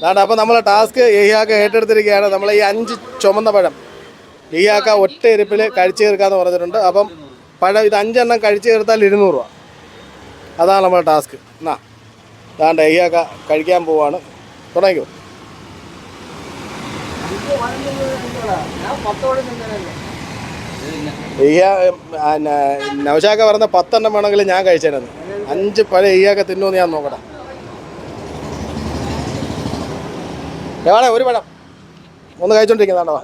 അതാണ് അപ്പോൾ നമ്മളെ ടാസ്ക് ഏഹിയാക്ക ഏറ്റെടുത്തിരിക്കുകയാണ്. നമ്മൾ ഈ അഞ്ച് ചുമന്ന പഴം. ഏഹിയാക്ക ഒറ്റ ഇരിപ്പിൽ കഴിച്ചു തീർക്കാന്ന് പറഞ്ഞിട്ടുണ്ട്. അപ്പം പഴം ഇത് അഞ്ചെണ്ണം കഴിച്ചു തീർത്താൽ ഇരുന്നൂറ് രൂപ. അതാണ് നമ്മുടെ ടാസ്ക്. എന്നാ അതാണ്ട് ഏഹിയാക്ക കഴിക്കാൻ പോവാണ്. തുടങ്ങിക്കോ. നവശാക്ക പറഞ്ഞ പത്തെണ്ണം വേണമെങ്കിൽ ഞാൻ കഴിച്ചേനെന്ന് അഞ്ച് പഴയ ഈയാക്ക തിന്നുമെന്ന് ഞാൻ നോക്കട്ടെ. വേണേ ഒരു പഴം. ഒന്ന് കഴിച്ചോണ്ടിരിക്കുന്നതാണോ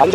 അഞ്ച്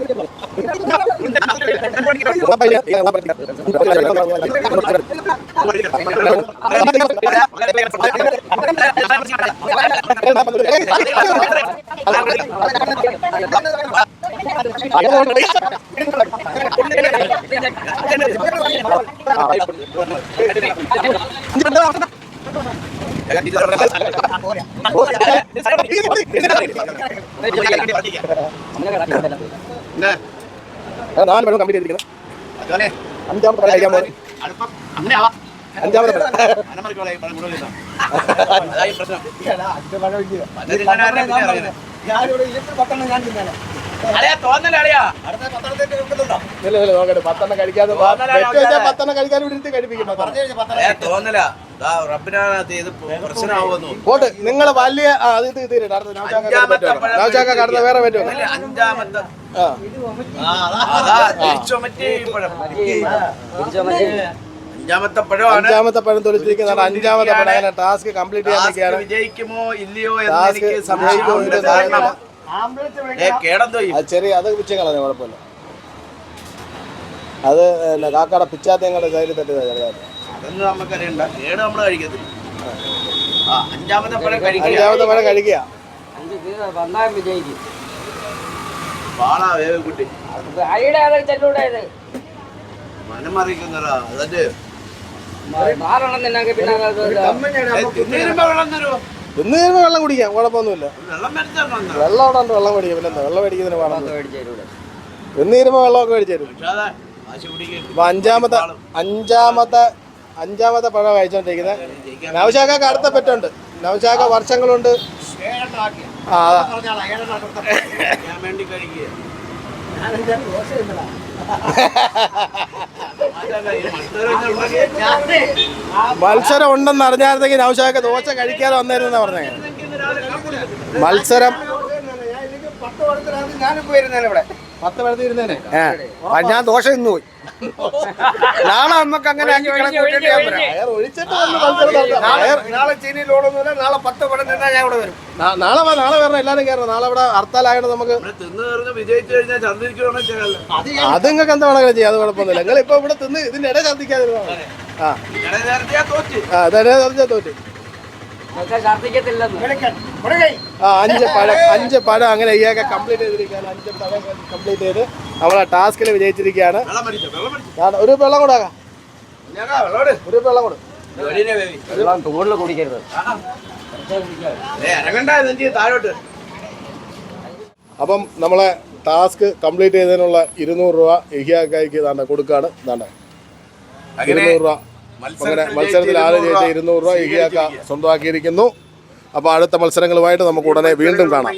Nah, നാല് പഴം കംപ്ലീറ്റ് ചെയ്തിരിക്കുന്നത് അഞ്ചാമത്തെ പഴം കഴിക്കാൻ പോകുന്നത് അഞ്ചാമത്തെ പഴം ഇല്ല ഇല്ല നോക്കട്ടെ. പത്തെണ്ണം കഴിക്കാതെ. പത്തെണ്ണം കഴിക്കാൻ ഇവിടെ ഇരുത്തി കഴിപ്പിക്കും പറഞ്ഞു കഴിഞ്ഞാൽ പത്തെണ്ണം അളിയാ തോന്നല. പോട്ട് നിങ്ങൾ വലിയ ഇത് തീരട്ടെ അടുത്ത നവചാക്ക അഞ്ചാമത്തെ കടന്ന വേറെ പറ്റുമോ അഞ്ചാമത്തെ. പഴം അഞ്ചാമത്തെ പഴമാണ്. അഞ്ചാമത്തെ പഴം തൊലിച്ചിരിക്കുന്നതാണ് അഞ്ചാമത്തെ പഴം. ടാസ്ക് കംപ്ലീറ്റ് ചെയ്യാൻ വിജയിക്കുമോ ഇല്ലയോ ടാസ്ക് ചെറിയ അത് പിച്ച കളഞ്ഞ കുഴപ്പമില്ല. അത് കാക്കയുടെ പിച്ചാത്തേങ്ങളുടെ സൈഡിൽ തട്ടി ചെറുതായിട്ട്. അതൊന്നും നമുക്കറിയണ്ട കേട് നമ്മൾ കഴിക്കത്തില്ല. ആ അഞ്ചാമത്തെ പഴം കഴിക്കുക അഞ്ചാമത്തെ പഴം കഴിക്കുക. വന്നാൽ വിജയിക്കും. പാളാ വേവ് കുട്ടി. അരിയുടെ ചെല്ലൂടെ ഇത്. അതല്ലേ? അതെ മാറണം നിന്നെങ്കിൽ പിന്നെ അത് തിന്നീരുമ്പോ വെള്ളം തരുമോ ഇന്ന് കഴിയുമ്പോൾ വെള്ളം കുടിക്കാം കുഴപ്പമൊന്നുമില്ല. വെള്ളം മേടിച്ചു വെള്ളം അവിടെ ഉണ്ട് വെള്ളം മേടിക്കും പിന്നെന്താ വെള്ളം മേടിക്കുന്നതിന് തരൂടെ. ഇന്ന് കഴിയുമ്പോൾ വെള്ളമൊക്കെ മേടിച്ചു തരും. അപ്പൊ അഞ്ചാമത്തെ അഞ്ചാമത്തെ അഞ്ചാമത്തെ പഴം കഴിച്ചോണ്ടിരിക്കുന്നത് നവശാഖക്ക് അടുത്ത പെറ്റുണ്ട് നവശാഖ വർഷങ്ങളുണ്ട്. മത്സരം ഉണ്ടെന്ന് അറിഞ്ഞായിരുന്നെങ്കിൽ നവശാഖ ദോശ കഴിക്കാതെ വന്നിരുന്നെന്ന് പറഞ്ഞേ. മത്സരം ഞാനിപ്പോ വരുന്നതാണ് ഇവിടെ? ഞാൻ ദോശ ഇന്ന് പോയി നാളെ നമുക്ക് അങ്ങനെ ആക്കി ഞാൻ. നാളെ ചീനി ലോഡൊന്നുമില്ല നാളെ പത്ത് പടം നിന്നാൽ ഞാൻ ഇവിടെ വരും. നാ- നാളെ വാ നാളെ വരണം എല്ലാരും കയറണം നാളെ ഇവിടെ ഹർത്താലായതുകൊണ്ട് നമുക്ക് അത് നിങ്ങൾക്ക് എന്താ വേണമെങ്കിലും ചെയ്യാം അത് കുഴപ്പമൊന്നുമില്ല. നിങ്ങൾ ഇപ്പൊ ഇവിടെ തിന്ന് ഇതിന്റെ ഇട ഛർദ്ദിക്കാതിരുന്നാ മതി. ആ. തോറ്റ്. ആ തോറ്റ്. മുടങ്ങി ആ അഞ്ച് പഴം അഞ്ച് പഴം അങ്ങനെ ഇയാൾക്ക് കംപ്ലീറ്റ് ചെയ്തിരിക്കുകയാണ്. അഞ്ച് പഴം കംപ്ലീറ്റ് ചെയ്ത് നമ്മളെ ടാസ്കിൽ വിജയിച്ചിരിക്കുകയാണ്. ഒരു വെള്ളം കൂടെ ആക്കാം. ഞാനാ വെള്ളം ഒരു വെള്ളം കൂടെ. വെള്ളം കുടിക്കരുത്. താഴോട്ട്? അപ്പം നമ്മളെ ടാസ്ക് കംപ്ലീറ്റ് ചെയ്തതിനുള്ള ഇരുന്നൂറ് രൂപ ഇഹിയാക്കായിക്ക് താണ്ട കൊടുക്കാണ്. താണ്ട ഇരുന്നൂറ് രൂപ. അങ്ങനെ മത്സരത്തിൽ ആര് ജയിച്ച ഇരുന്നൂറ് രൂപ ഇഹിയാക്ക സ്വന്തമാക്കിയിരിക്കുന്നു. അപ്പോൾ അടുത്ത മത്സരങ്ങളുമായിട്ട് നമുക്ക് ഉടനെ വീണ്ടും കാണാം.